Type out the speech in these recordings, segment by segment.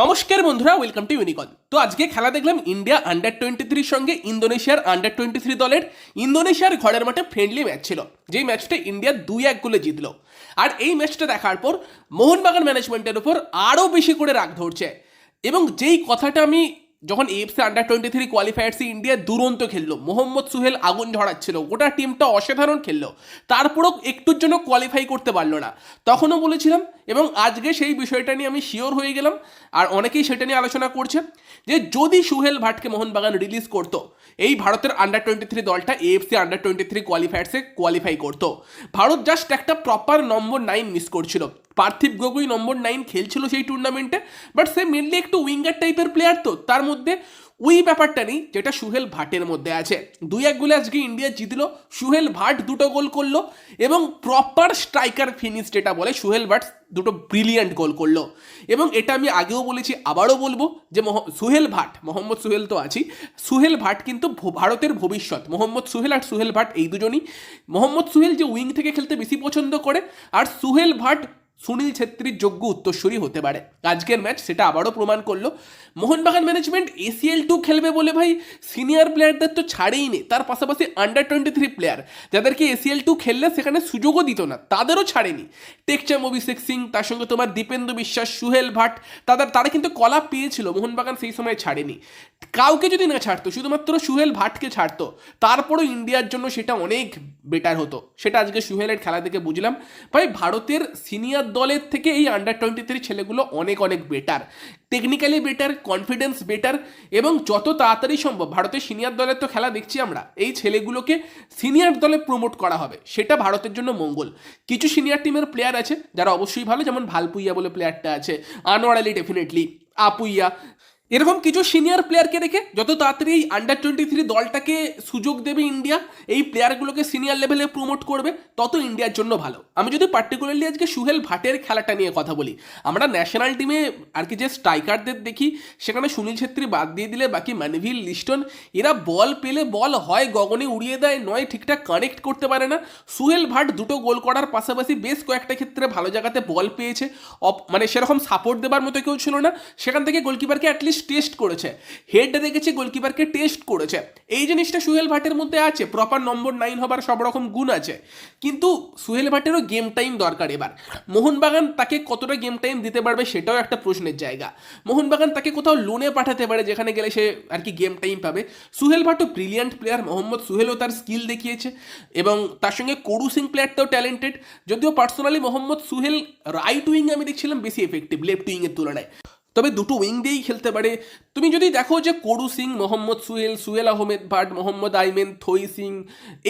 নমস্কার বন্ধুরা welcome to ইউনিকন তো আজকে খেলা দেখলাম ইন্ডিয়া আন্ডার টোয়েন্টি থ্রির সঙ্গে ইন্দোনেশিয়ার আন্ডার টোয়েন্টি থ্রি দলের ইন্দোনেশিয়ার ঘরের মাঠে ফ্রেন্ডলি ম্যাচ ছিল, যেই ম্যাচটা ইন্ডিয়া দুই এক গোলে জিতলো। আর এই ম্যাচটা দেখার পর মোহনবাগান ম্যানেজমেন্টের উপর আরও বেশি করে রাগ ধরছে। এবং যেই কথাটা আমি যখন এফসি আন্ডার টোয়েন্টি থ্রি কোয়ালিফায়ার্সে ইন্ডিয়া দুরন্ত খেললো। মোহাম্মদ সুহেল আগুন ঝরাচ্ছিল। গোটা টিমটা অসাধারণ খেললো। তারপরেও একটুর জন্য কোয়ালিফাই করতে পারল না। তখনও বলেছিলাম, এবং আজকে সেই বিষয়টা নিয়ে আমি শিওর হয়ে গেলাম, আর অনেকেই সেটা নিয়ে আলোচনা করছে, যে যদি সুহেল ভাটকে মোহনবাগান রিলিজ করতো, এই ভারতের আন্ডার টোয়েন্টি থ্রি দলটা এএফসি আন্ডার টোয়েন্টি থ্রি কোয়ালিফায়ার্সে কোয়ালিফাই করতো। ভারত জাস্ট একটা প্রপার নম্বর নাইন মিস করছিল। পার্থিব গগৈ নম্বর নাইন খেলছিল সেই টুর্নামেন্টে বাট সে মেনলি একটু উইঙ্গার টাইপের প্লেয়ার তো। তার মধ্যে ওই ব্যাপারটা নেই, যেটা সুহেল ভাটের মধ্যে আছে। দুই এক গোলে আজকে ইন্ডিয়া জিতলো, সুহেল ভাট দুটো গোল করল, এবং প্রপার স্ট্রাইকার ফিনিশ যেটা বলে, সুহেল ভাট দুটো ব্রিলিয়ান্ট গোল করল। এবং এটা আমি আগেও বলেছি, আবারও বলব যে সুহেল ভাট, মোহাম্মদ সুহেল তো আছি, সুহেল ভাট কিন্তু ভারতের ভবিষ্যৎ। মোহাম্মদ সুহেল আর সুহেল ভাট এই দুজনই। মোহাম্মদ সুহেল যে উইং থেকে খেলতে বেশি পছন্দ করে, আর সুহেল ভাট সুনীল ছেত্রীর যোগ্য উত্তরসূরি হতে পারে। আজকের ম্যাচ সেটা আবারও প্রমাণ করল। মোহনবাগান ম্যানেজমেন্ট এসিএল টু খেলবে বলে ভাই সিনিয়র প্লেয়ারদের তো ছাড়েই নেই তার পাশাপাশি আন্ডার টোয়েন্টি থ্রি প্লেয়ার যাদেরকে এসিএল টু খেললে সেখানে সুযোগও দিত না, তাদেরও ছাড়েনি। টেকচাম অভিষেক সিং তার সঙ্গে তোমার দীপেন্দু বিশ্বাস সুহেল ভাট তাদের তারা কিন্তু কলা পেয়েছিল, মোহনবাগান সেই সময় ছাড়েনি। কাউকে যদি না ছাড়তো, শুধুমাত্র সুহেল ভাটকে ছাড়তো, তারপরও ইন্ডিয়ার জন্য সেটা অনেক বেটার হতো। সেটা আজকে সুহেলের খেলা থেকে বুঝলাম। ভাই ভারতের সিনিয়র দলের থেকে এই আন্ডার টোয়েন্টি থ্রি ছেলেগুলো অনেক অনেক better technically better confidence better এবং যত তাড়াতাড়ি সম্ভব, ভারতের সিনিয়র দলের তো খেলা দেখছি আমরা, এই ছেলেগুলোকে সিনিয়র দলে প্রমোট করা হবে, সেটা ভারতের জন্য মঙ্গল। কিছু সিনিয়র টিমের প্লেয়ার আছে, যারা অবশ্যই ভালো, যেমন ভালপুইয়া বলে প্লেয়ারটা আছে, আনোয়ার আলী ডেফিনেটলি আপুইয়া এরকম কিছু সিনিয়র প্লেয়ারকে রেখে যত তাড়াতাড়ি এই আন্ডার টোয়েন্টি থ্রি দলটাকে সুযোগ দেবে ইন্ডিয়া, এই প্লেয়ারগুলোকে সিনিয়র লেভেলে প্রমোট করবে, তত ইন্ডিয়ার জন্য ভালো। আমি যদি পার্টিকুলারলি আজকে সুহেল ভাটের খেলাটা নিয়ে কথা বলি, আমরা ন্যাশনাল টিমে আর কি যে স্ট্রাইকারদের দেখি, সেখানে সুনীল ছেত্রী বাদ দিয়ে দিলে, বাকি ম্যানভিল লিস্টন, এরা বল পেলে বল হয়, গগনে উড়িয়ে দেয়, নয় ঠিকঠাক কানেক্ট করতে পারে না। সুহেল ভাট দুটো গোল করার পাশাপাশি বেশ কয়েকটা ক্ষেত্রে ভালো জায়গাতে বল পেয়েছে। মানে সেরকম সাপোর্ট দেবার মতো কেউ ছিল না। সেখান থেকে গোলকিপারকে অ্যাটলিস্ট টেস্ট করেছে। হেড রেখেছে গোলকিপারকে টেস্ট করেছে। এই জিনিসটা সুহেল ভাটের মধ্যে আছে প্রপার নম্বর নাইন হবার সব রকম গুণ আছে। কিন্তু সুহেল ভাটেরও গেম টাইম দরকার এবার। মোহনবাগান তাকে কতটা গেম টাইম দিতে পারবে সেটাও একটা প্রশ্নের জায়গা। মোহনবাগান তাকে কোথাও লোনে পাঠাতে পারে, যেখানে গেলে সে আর কি গেম টাইম পাবে। সুহেল ভাটও ব্রিলিয়ান্ট প্লেয়ার মোহাম্মদ সুহেলও তার স্কিল দেখিয়েছে। এবং তার সঙ্গে করু সিং প্লেয়ারটাও ট্যালেন্টেড যদিও personally Mohammad Suhel right wing আমি দেখছিলাম বেশি এফেক্টিভ লেফট উইংয়ের তুলনায়। তবে দুটো উইং দিয়েই খেলতে পারে। তুমি যদি দেখো যে করু সিং, মোহাম্মদ সুহেল সুহেল আহমেদ ভাট মোহাম্মদ আইমেন, থই সিং,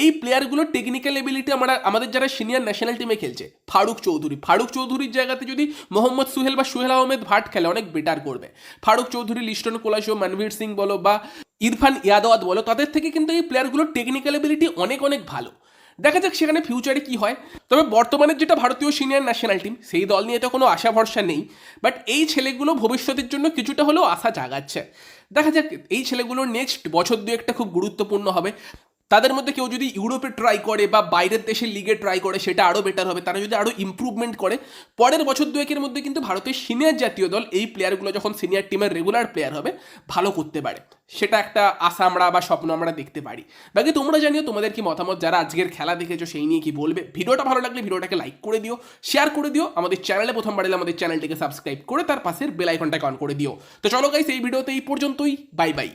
এই প্লেয়ারগুলো টেকনিক্যাল এবিলিটি আমরা, আমাদের যারা সিনিয়র ন্যাশনাল টিমে খেলছে, ফারুক চৌধুরী। ফারুক চৌধুরীর জায়গাতে যদি মোহাম্মদ সুহেল বা সুহেল আহমেদ ভাট খেলে, অনেক বেটার করবে। ফারুক চৌধুরী, লিস্টন কোলাশো, মনবীর সিং বলো বা ইরফান ইয়াদওয়াত বলো, তাদের থেকে কিন্তু এই প্লেয়ারগুলোর টেকনিক্যাল এবিলিটি অনেক অনেক ভালো। দেখা যাক সেখানে ফিউচারে কি হয়। তবে বর্তমানে যেটা ভারতীয় সিনিয়র ন্যাশনাল টিম সেই দল নিয়ে তো কোনো আশা ভরসা নেই। বাট এই ছেলেগুলো ভবিষ্যতের জন্য কিছুটা হলেও আশা জাগাচ্ছে। দেখা যাক, এই ছেলেগুলোর নেক্সট বছর দু একটা খুব গুরুত্বপূর্ণ হবে। তাদের মধ্যে কেউ যদি ইউরোপে ট্রাই করে বা বাইরের দেশের লিগে ট্রাই করে, সেটা আরও বেটার হবে। তারা যদি আরও ইমপ্রুভমেন্ট করে, পরের বছর দুয়েকের মধ্যে কিন্তু ভারতের সিনিয়র জাতীয় দল, এই প্লেয়ারগুলো যখন সিনিয়র টিমের রেগুলার প্লেয়ার হবে, ভালো করতে পারে। সেটা একটা আশা আমরা বা স্বপ্ন আমরা দেখতে পারি। বাকি তোমরা জানিও, তোমাদের কি মতামত? যারা আজকের খেলা দেখেছ, সেই নিয়ে কি বলবে? ভিডিওটা ভালো লাগলে ভিডিওটাকে লাইক করে দিও শেয়ার করে দিও। আমাদের চ্যানেলে প্রথমবার এলে আমাদের চ্যানেলটিকে সাবস্ক্রাইব করে, তার পাশের বেল আইকনটাকে অন করে দিও। তো চলো গাইস এই ভিডিওতে এই পর্যন্তই। Bye bye